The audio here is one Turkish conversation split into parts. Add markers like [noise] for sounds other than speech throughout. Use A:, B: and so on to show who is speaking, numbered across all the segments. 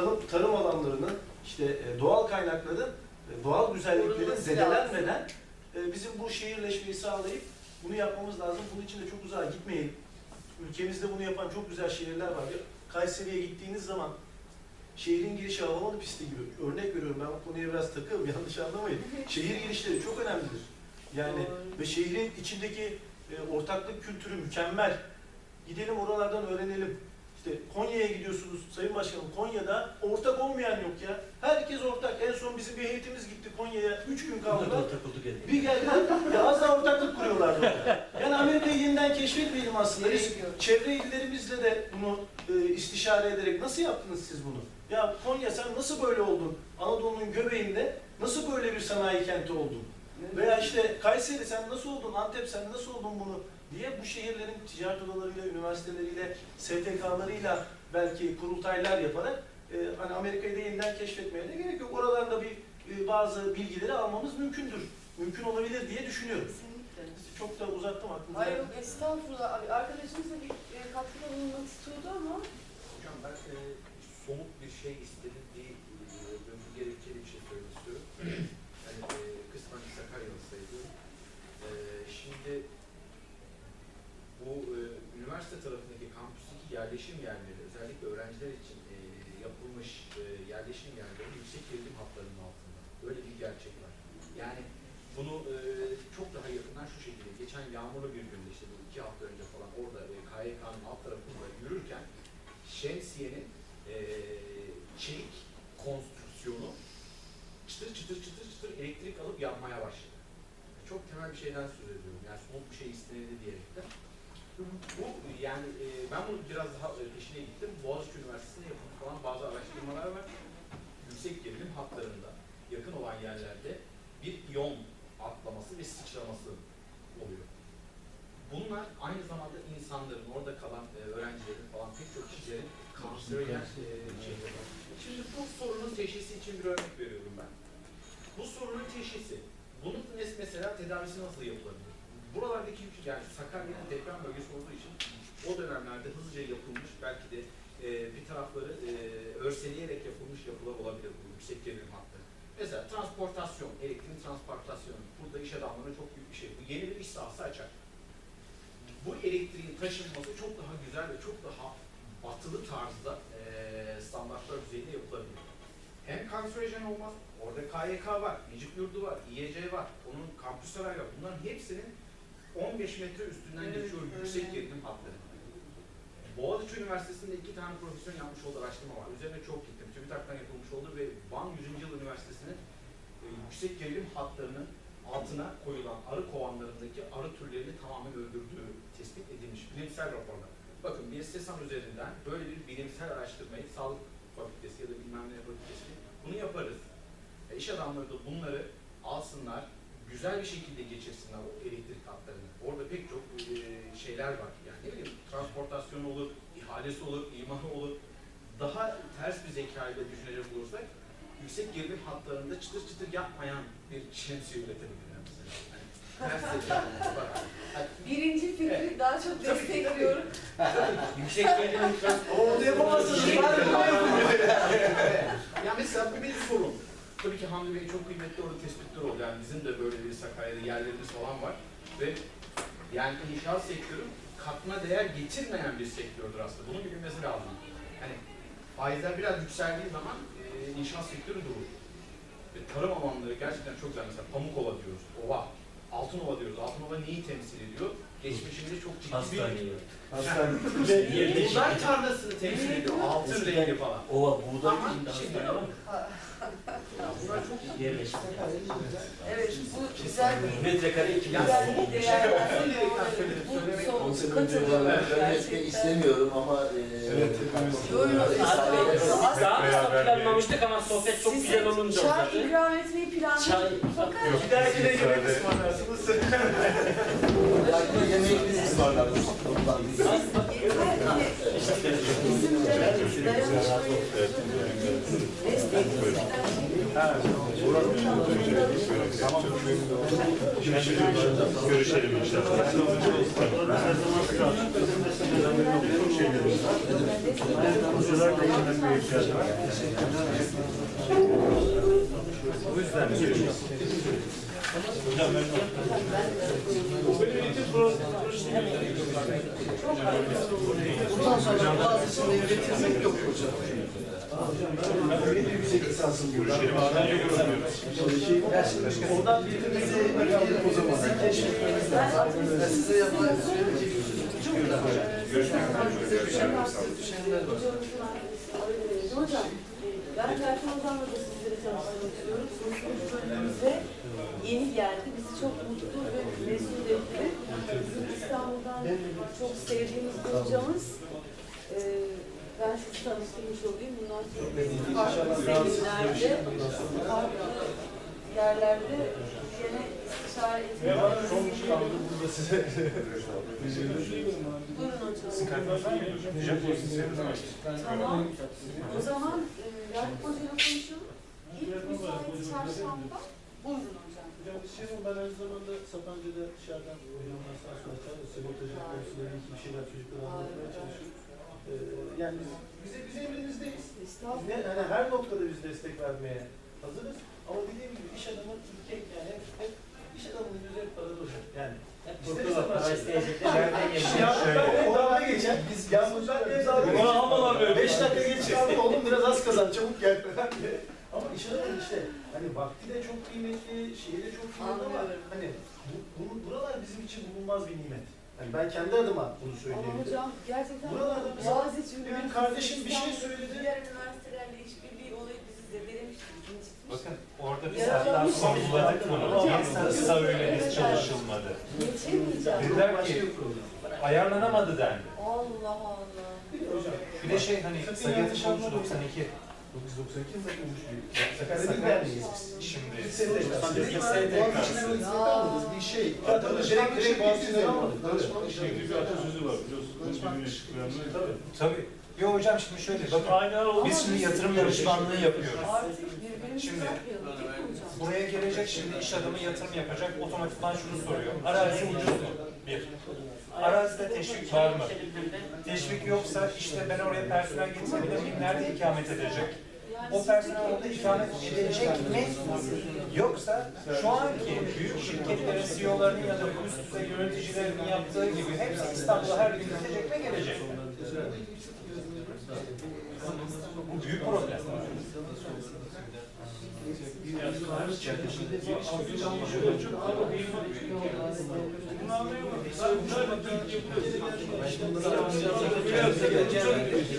A: tarım, tarım alanlarının, işte e, doğal kaynakların, e, doğal güzelliklerin zedelenmeden e, bizim bu şehirleşmeyi sağlayıp bunu yapmamız lazım. Bunun için de çok uzağa gitmeyin. Ülkemizde bunu yapan çok güzel şehirler var. Kayseri'ye gittiğiniz zaman şehrin girişi havamalı pisti gibi. Örnek veriyorum ben bu konuya biraz takığım [laughs] yanlış anlamayın. Şehir girişleri çok önemlidir. Yani ve şehrin içindeki e, ortaklık kültürü mükemmel. Gidelim oralardan öğrenelim. İşte Konya'ya gidiyorsunuz Sayın Başkanım. Konya'da ortak olmayan yok ya. Herkes ortak. En son bizim bir heyetimiz gitti Konya'ya. Üç gün kaldılar. Bir geldiler. ya az daha ortaklık kuruyorlardı orada. Yani Amerika'yı yeniden keşfetmeyelim aslında. Biz çevre illerimizle de bunu e, istişare ederek nasıl yaptınız siz bunu? Ya Konya sen nasıl böyle oldun? Anadolu'nun göbeğinde nasıl böyle bir sanayi kenti oldun? Veya işte Kayseri sen nasıl oldun, Antep sen nasıl oldun bunu diye bu şehirlerin ticaret odalarıyla, üniversiteleriyle, STK'larıyla belki kurultaylar yaparak e, hani Amerika'yı da yeniden keşfetmeye de gerek yok. Oralarda bir e, bazı bilgileri almamız mümkündür. Mümkün olabilir diye düşünüyorum.
B: Kesinlikle.
A: Çok da uzattım aklınıza.
B: Hayır yok estağfurullah. Abi, arkadaşımız da bir e, katkıda bulunmak istiyordu ama
C: Hocam ben e, somut bir şey istedim diye e, döngü gerekçeli bir şey söylemek istiyorum. yani e, kısmen Sakaryalı sayılıyorum. E, şimdi bu e, üniversite tarafındaki kampüsteki yerleşim yerleri, özellikle öğrenciler için e, yapılmış e, yerleşim yerleri yüksek gerilim hatlarının altında. Böyle bir gerçek var. Yani bunu e, çok daha yakından şu şekilde, geçen yağmurlu bir günde işte bu iki hafta önce falan orada e, KYK'nın alt tarafında yürürken şemsiyenin e, çelik konstrüksiyonu çıtır çıtır çıtır çıtır elektrik alıp yanmaya başladı. Çok temel bir şeyden söz ediyorum. Yani somut bir şey istenildi diyerekten. Bu yani e, ben bunu biraz daha e, peşine gittim. Boğaziçi Üniversitesi'nde yapılmış falan bazı araştırmalar var. Yüksek gerilim hatlarında yakın olan yerlerde bir iyon atlaması ve sıçraması oluyor. Bunlar aynı zamanda insanların, orada kalan e, öğrencilerin falan pek çok kişilerin kanserojen e. Şimdi bu sorunun teşhisi için bir örnek veriyorum ben. Bu sorunun teşhisi, bunun mes- mesela tedavisi nasıl yapılabilir? Buralardaki yani Sakarya'nın deprem bölgesi olduğu için o dönemlerde hızlıca yapılmış, belki de e, bir tarafları e, örseleyerek yapılmış yapılar olabilir bu yüksek gerilim hattı. Mesela transportasyon, elektriğin transportasyonu. Burada iş adamlarına çok büyük bir şey. Bu yeni bir iş sahası açar. Bu elektriğin taşınması çok daha güzel ve çok daha batılı tarzda eee standartlar düzeyinde yapılabilir. Hem kanserojen olmaz, orada KYK var, Necip Yurdu var, İYC var, onun kampüsler var. Bunların hepsinin 15 metre üstünden geçiyor yüksek gerilim hatları. Boğaziçi Üniversitesi'nde iki tane profesör yapmış olduğu araştırma var. Üzerine çok gittim. TÜBİTAK'tan yapılmış oldu ve Van 100. Yıl Üniversitesi'nin e, yüksek gerilim hatlarının altına koyulan arı kovanlarındaki arı türlerini tamamen öldürdüğü tespit edilmiş bilimsel raporlar. Bakın bir SESAN üzerinden böyle bir bilimsel araştırmayı sağlık fakültesi ya da bilmem ne fakültesi bunu yaparız. E, iş adamları da bunları alsınlar, güzel bir şekilde geçirsinler o elektrik hatlarını. Orada pek çok e, şeyler var. Yani ne bileyim transportasyon olur, ihalesi olur, imanı olur. Daha ters bir zekayla düşünecek olursak yüksek gerilim hatlarında çıtır çıtır yapmayan bir şemsiye üretebilirler mesela. Yani hani
B: birinci fikri
C: Evet.
B: daha çok
C: Tabii
B: destekliyorum.
C: yüksek gerilim [laughs]
A: Onu yapamazsınız.
C: Ya mesela bu bir sorun. Tabii ki Hamdi Bey çok kıymetli orada tespitler oldu. Yani bizim de böyle bir Sakarya'da yerlerimiz falan var. Ve yani inşaat sektörü katma değer getirmeyen bir sektördür aslında. Bunun bilinmesi lazım. Hani faizler biraz yükseldiği zaman e, inşaat sektörü durur. Ve tarım alanları gerçekten çok güzel. Mesela Pamukova diyoruz, ova. Altınova diyoruz. Altınova neyi temsil ediyor? Geçmişinde çok ciddi bir
D: Hastaneyi.
A: Hastane. [laughs]
C: buğday tarlasını temsil ediyor. Altın rengi falan.
D: Ova buğday
C: Ama
D: şimdi hastane [laughs]
C: bunlar çok
D: Yerleşti.
B: Evet bu güzel bir
D: Metrekare 2000
C: Yani
B: güzel
C: somut
B: bir
C: bir şey
B: değer.
C: söyleyerekten söyledim,
B: Bu
C: söylemek
B: son
E: Konsept
B: katılıyorum
E: söylemek
B: gerçekten.
E: istemiyorum ama e,
A: Evet.
D: Daha kısa planlamıştık ama sohbet çok güzel olunca
B: Çay
D: uzadı.
B: ikram etmeyi.
D: Çay.
B: Fakat
A: Bir dahakine yemek ısmarlarsınız. [laughs]
E: Yakında yemeği biz ısmarlarız.
B: bizim de dayanışmayı desteklediğinden
F: Görüşelim inşallah.
A: O yüzden
E: Bundan sonra bazısını üretilmek yok hocam.
A: Ben öyle bir yüksek lisansım burada. Ondan birbirimizi o zaman. Sizin keşfetmeniz lazım.
E: Ben size çıkıyorlar hocam. Size düşen var.
B: Hocam, ben Berkan Hocam'la da sizleri tanıştırmak istiyorum. Sınıfımız bölümümüze yeni geldi. Bizi çok mutlu ve mesut etti. Bizim İstanbul'dan çok sevdiğimiz bir hocamız. Ee, ben sizi tanıştırmış olayım. Bundan sonra farklı seminerde, farklı yerlerde yine istişare etmeye
A: Burada size
B: Buyurun hocam. Tamam. O zaman e, Yakup Hoca'yla konuşalım. İlk müsait çarşamba. Buyurun hocam.
A: Hocam şimdi ben aynı zamanda Sapanca'da dışarıdan sağ olsun sabotajı konusunda bir şeyler çocuklara anlatmaya çalışıyoruz. Ee, yani biz, bize, biz emrinizdeyiz. Ne, hani her noktada biz destek vermeye hazırız. Ama dediğim gibi iş adamı ülke yani hep, hep iş adamının yüzü hep parada olur. Yani İster istemez. biz yalnız ben de dalga
F: almalar böyle.
A: 5 dakika geç kaldım oğlum biraz az kazan çabuk gel falan [laughs] diye. Ama iş adamı işte hani vakti de çok kıymetli, şeyi de çok kıymetli ama hani bu, bunu, buralar bizim için bulunmaz bir nimet. Hani ben kendi adıma bunu
B: Ama
A: söyleyebilirim.
B: hocam gerçekten
A: Buralarda mesela benim kardeşim bir şey söyledi.
B: Diğer üniversitelerle işbirliği olayı bizi zedelemişti.
F: Bakın orada biz
B: Ya,
F: hatta
B: olmuş.
F: sorguladık bunu. Kısa öyle biz çalışılmadı? Dediler ki
A: bir
F: ayarlanamadı dendi.
B: Allah Allah.
A: Hocam,
F: Bir de şey hani
A: anlamayın.
F: 92.
A: 992 mi takılmış bir? Sakarya
F: Sakarya-
A: Bil Derneği'yiz biz.
F: Şimdi
A: STK.
E: Almadınız bir şey.
A: Direkt direkt Boğaziçi'ne almadık.
E: Danışmanlık şirketi.
G: bir atasözü var biliyorsunuz. Verenler.
A: Tabii.
F: tabii. Yo hocam şimdi şöyle bakın. Biz şimdi yatırım danışmanlığı yapıyoruz. Şimdi-? Buraya gelecek şimdi iş adamı yatırım yapacak. Otomatikman şunu soruyor. Arazi ucuz mu? Bir. Arazide teşvik var mı? Teşvik yoksa işte ben oraya personel getirebilir miyim? Nerede ikamet edecek? O personel orada ikamet edecek mi? Yoksa şu anki büyük şirketlerin CEO'larının ya da üst düzey yöneticilerinin yaptığı gibi hepsi İstanbul'a her gün gidecek ve gelecek. Bu büyük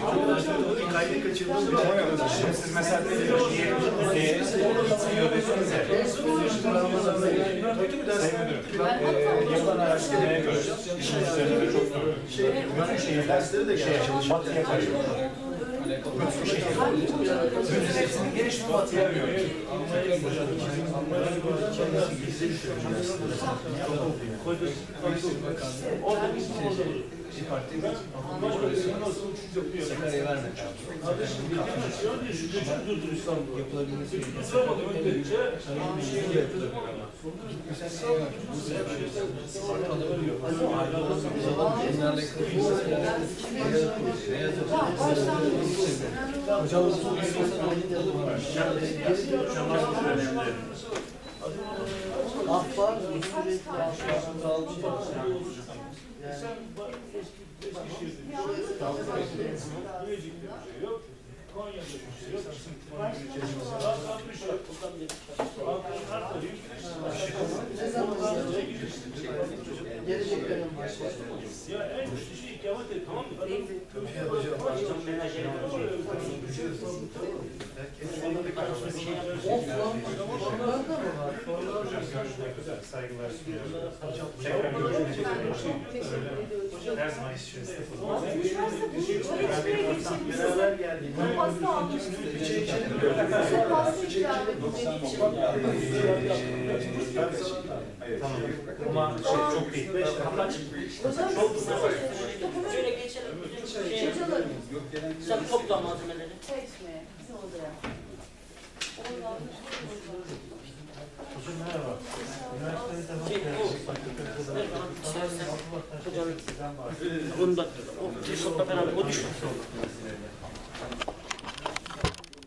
F: problem.
A: Kaydı kaçırdığım bir
F: Şimdi siz mesela dediniz ki diye CEO desenize.
A: Kötü bir ders.
F: Sayın Müdürüm, eee, yapılan araştırmaya göre işin üzerinde çok doğru.
A: Şey,
F: Bütün şehirler
A: dersleri de
F: şey,
A: geldi.
F: batıya kaçıyor. Bütün şehirler. Bütün hepsinin gelişimi batıya arıyor.
E: Ahbar sen Eskişehir'de bir şey yok. Büyük'te bir şey yok huzur kaldı. Ne zaman gelecek dönem başlar.
G: Ya en güçlü şey ikamet et tamam mı?
E: Var?
F: Saygılar sunuyorum. Tekrar görüşmek üzere.
B: Çok.
F: Her zaman işiniz.
B: Üniversite bunu çalışmaya geçelim.
A: Beraber geldik.
B: Pasta
A: mi?
B: Size pasta ikram için.
F: Tamam. Ama şey çok değil.
B: Hocam size
D: Şöyle geçelim. Şey, sen topla malzemeleri.
B: çay içmeye, bizim odaya. Oradan
A: Hocam merhaba.
D: Üniversiteye
A: devam
D: edecek fakültede de şey, Hocam
F: 10
B: ee, dakika. O, o düştü.